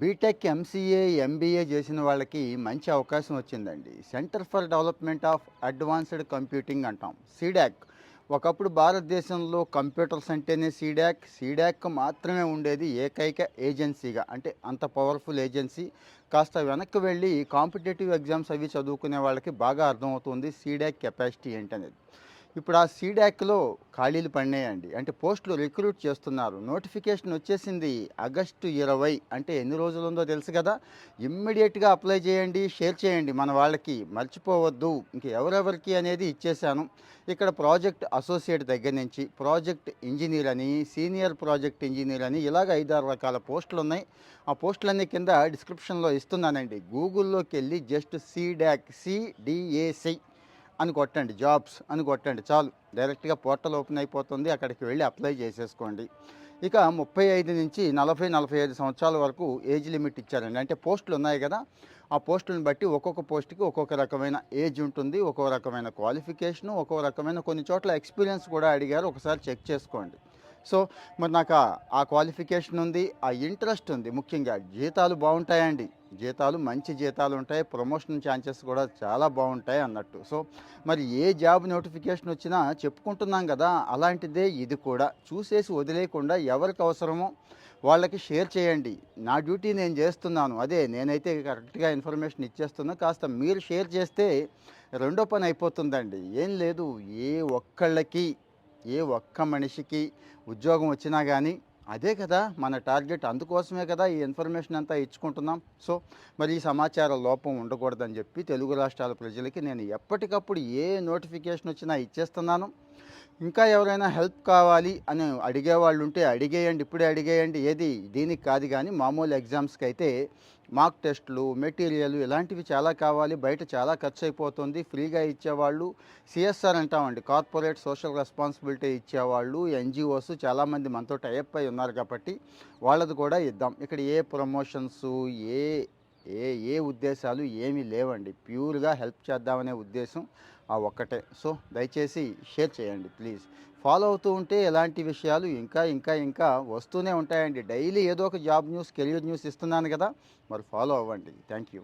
BTech MCA MBA చేసిన వాళ్ళకి మంచి అవకాశం వచ్చిందండి. Centre for development of advanced computing అంటాం. సీడాక్ ఒకప్పుడు భారతదేశంలో కంప్యూటర్స్ అంటేనే సీడాక్ సీడాక్ మాత్రమే ఉండేది ఏకైక ఏజెన్సీగా. అంటే అంత పవర్ఫుల్ ఏజెన్సీ కాస్త వెనక్కి వెళ్ళి కాంపిటేటివ్ ఎగ్జామ్స్ అవి చదువుకునే వాళ్ళకి బాగా అర్థమవుతుంది సీడాక్ కెపాసిటీ ఏంటనేది. ఇప్పుడు ఆ సీడాక్లో ఖాళీలు పడినాయండి. అంటే పోస్టులు రిక్రూట్ చేస్తున్నారు. నోటిఫికేషన్ వచ్చేసింది ఆగస్టు ఇరవై. అంటే ఎన్ని రోజులు ఉందో తెలుసు కదా. ఇమ్మీడియట్గా అప్లై చేయండి షేర్ చేయండి. మన వాళ్ళకి మర్చిపోవద్దు. ఇంక ఎవరెవరికి అనేది ఇచ్చేశాను. ఇక్కడ ప్రాజెక్ట్ అసోసియేట్ దగ్గర నుంచి ప్రాజెక్ట్ ఇంజనీర్ అని సీనియర్ ప్రాజెక్ట్ ఇంజనీర్ అని ఇలాగ ఐదారు రకాల పోస్టులు ఉన్నాయి ఆ పోస్టులన్నీ కింద డిస్క్రిప్షన్లో ఇస్తున్నానండి. గూగుల్లోకి వెళ్ళి జస్ట్ సీడాక్ సిడిఏసి అని కొట్టండి జాబ్స్ అని కొట్టండి చాలు. డైరెక్ట్గా పోర్టల్ ఓపెన్ అయిపోతుంది అక్కడికి వెళ్ళి అప్లై చేసేసుకోండి. ఇక ముప్పై ఐదు నుంచి నలభై నలభై ఐదు సంవత్సరాల వరకు ఏజ్ లిమిట్ ఇచ్చారండి. అంటే పోస్టులు ఉన్నాయి కదా ఆ పోస్టులను బట్టి ఒక్కొక్క పోస్ట్కి ఒక్కొక్క రకమైన ఏజ్ ఉంటుంది ఒక్కొక్క రకమైన క్వాలిఫికేషను ఒక్కొక్క రకమైన కొన్ని చోట్ల ఎక్స్పీరియన్స్ కూడా అడిగారు ఒకసారి చెక్ చేసుకోండి. సో మరి నాకు ఆ- క్వాలిఫికేషన్ ఉంది ఆ ఇంట్రెస్ట్ ఉంది. ముఖ్యంగా జీతాలు బాగుంటాయండి. జీతాలు మంచి జీతాలు ఉంటాయి. ప్రమోషన్ ఛాన్సెస్ కూడా చాలా బాగుంటాయి అన్నట్టు. సో మరి ఏ జాబ్ నోటిఫికేషన్ వచ్చినా చెప్పుకుంటున్నాం కదా అలాంటిదే ఇది కూడా. చూసేసి వదిలేయకుండా ఎవరికి అవసరమో వాళ్ళకి షేర్ చేయండి. నా డ్యూటీ నేను చేస్తున్నాను. అదే నేనైతే కరెక్ట్గా ఇన్ఫర్మేషన్ ఇచ్చేస్తున్నా. కాస్త మీరు షేర్ చేస్తే రెండో పని అయిపోతుందండి. ఏం లేదు ఏ ఒక్కళ్ళకి ఏ ఒక్క మనిషికి ఉద్యోగం వచ్చినా కానీ అదే కదా మన టార్గెట్ అందుకోసమే కదా ఈ ఇన్ఫర్మేషన్ అంతా ఇచ్చుకుంటున్నాం. సో మరి ఈ సమాచార లోపం ఉండకూడదని చెప్పి తెలుగు రాష్ట్రాల ప్రజలకి నేను ఎప్పటికప్పుడు ఏ నోటిఫికేషన్ వచ్చినా ఇచ్చేస్తున్నాను. ఇంకా ఎవరైనా హెల్ప్ కావాలి అని అడిగేవాళ్ళు ఉంటే అడిగేయండి ఇప్పుడే అడిగేయండి ఏది దీనికి కాదు కానీ మామూలు ఎగ్జామ్స్కి అయితే మార్క్ టెస్టులు మెటీరియల్ ఇలాంటివి చాలా కావాలి బయట చాలా ఖర్చు అయిపోతుంది ఫ్రీగా ఇచ్చేవాళ్ళు సిఎస్ఆర్ అంటామండి కార్పొరేట్ సోషల్ రెస్పాన్సిబిలిటీ ఇచ్చేవాళ్ళు ఎన్జిఓస్ చాలామంది మనతో టైప్ అయి ఉన్నారు కాబట్టి వాళ్ళది కూడా ఇద్దాం. ఇక్కడ ఏ ప్రమోషన్స్ ఏ ఏ ఏ ఉద్దేశాలు ఏమీ లేవండి. ప్యూర్గా హెల్ప్ చేద్దామనే ఉద్దేశం ఆ ఒక్కటే. సో దయచేసి షేర్ చేయండి ప్లీజ్. ఫాలో అవుతూ ఉంటే ఎలాంటి విషయాలు ఇంకా ఇంకా ఇంకా వస్తూనే ఉంటాయండి. డైలీ ఏదో ఒక జాబ్ న్యూస్ కెరియర్ న్యూస్ ఇస్తున్నాను కదా మరి ఫాలో అవ్వండి. Thank you.